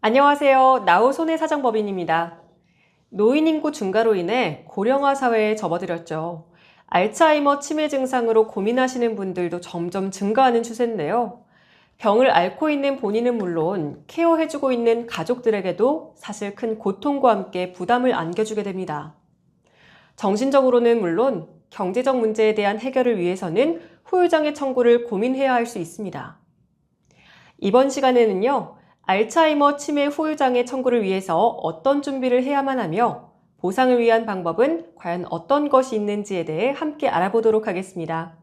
안녕하세요. 나우 손해 사정법인입니다. 노인 인구 증가로 인해 고령화 사회에 접어들었죠. 알츠하이머 치매 증상으로 고민하시는 분들도 점점 증가하는 추세인데요. 병을 앓고 있는 본인은 물론 케어해주고 있는 가족들에게도 사실 큰 고통과 함께 부담을 안겨주게 됩니다. 정신적으로는 물론 경제적 문제에 대한 해결을 위해서는 후유장애 청구를 고민해야 할 수 있습니다. 이번 시간에는요, 알츠하이머 치매 후유장애 청구를 위해서 어떤 준비를 해야만 하며 보상을 위한 방법은 과연 어떤 것이 있는지에 대해 함께 알아보도록 하겠습니다.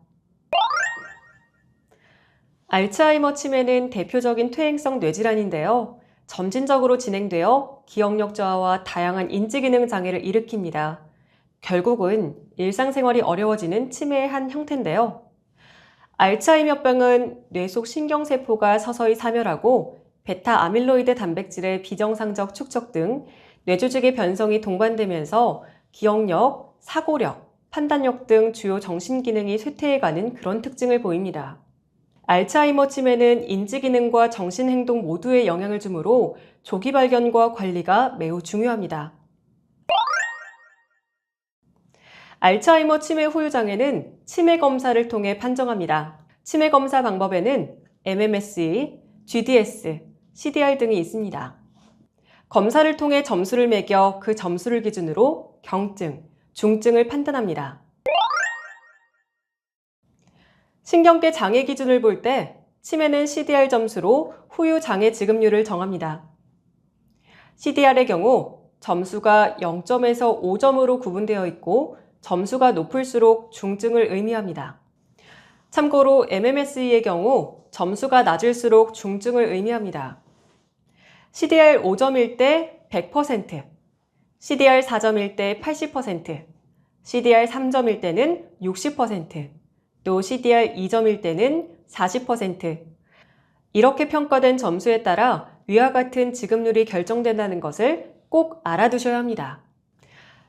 알츠하이머 치매는 대표적인 퇴행성 뇌질환인데요. 점진적으로 진행되어 기억력 저하와 다양한 인지기능 장애를 일으킵니다. 결국은 일상생활이 어려워지는 치매의 한 형태인데요. 알츠하이머병은 뇌 속 신경세포가 서서히 사멸하고 베타 아밀로이드 단백질의 비정상적 축적 등 뇌조직의 변성이 동반되면서 기억력, 사고력, 판단력 등 주요 정신기능이 쇠퇴해가는 그런 특징을 보입니다. 알츠하이머 치매는 인지기능과 정신행동 모두에 영향을 주므로 조기 발견과 관리가 매우 중요합니다. 알츠하이머 치매 후유장애는 치매 검사를 통해 판정합니다. 치매 검사 방법에는 MMSE, GDS, CDR 등이 있습니다. 검사를 통해 점수를 매겨 그 점수를 기준으로 경증, 중증을 판단합니다. 신경계 장애 기준을 볼 때 치매는 CDR 점수로 후유 장애 지급률을 정합니다. CDR의 경우 점수가 0점에서 5점으로 구분되어 있고 점수가 높을수록 중증을 의미합니다. 참고로 MMSE의 경우 점수가 낮을수록 중증을 의미합니다. CDR 5점일 때 100%, CDR 4점일 때 80%, CDR 3점일 때는 60%, 또 CDR 2점일 때는 40%. 이렇게 평가된 점수에 따라 위와 같은 지급률이 결정된다는 것을 꼭 알아두셔야 합니다.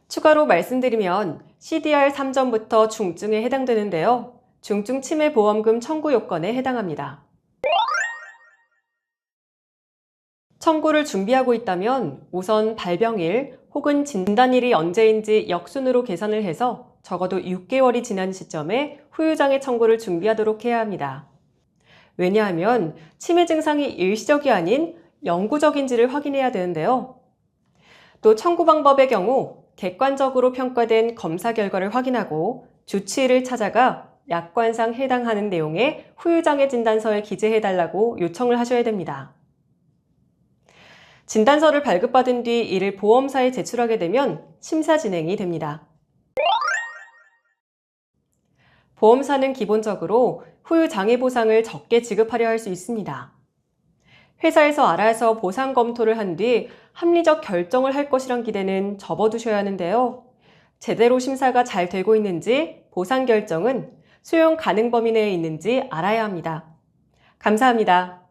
추가로 말씀드리면 CDR 3점부터 중증에 해당되는데요. 중증 치매 보험금 청구 요건에 해당합니다. 청구를 준비하고 있다면 우선 발병일 혹은 진단일이 언제인지 역순으로 계산을 해서 적어도 6개월이 지난 시점에 후유장애 청구를 준비하도록 해야 합니다. 왜냐하면 치매 증상이 일시적이 아닌 영구적인지를 확인해야 되는데요. 또 청구 방법의 경우 객관적으로 평가된 검사 결과를 확인하고 주치의를 찾아가 약관상 해당하는 내용의 후유장애 진단서에 기재해달라고 요청을 하셔야 됩니다. 진단서를 발급받은 뒤 이를 보험사에 제출하게 되면 심사 진행이 됩니다. 보험사는 기본적으로 후유 장애 보상을 적게 지급하려 할 수 있습니다. 회사에서 알아서 보상 검토를 한 뒤 합리적 결정을 할 것이란 기대는 접어두셔야 하는데요. 제대로 심사가 잘 되고 있는지 보상 결정은 수용 가능 범위 내에 있는지 알아야 합니다. 감사합니다.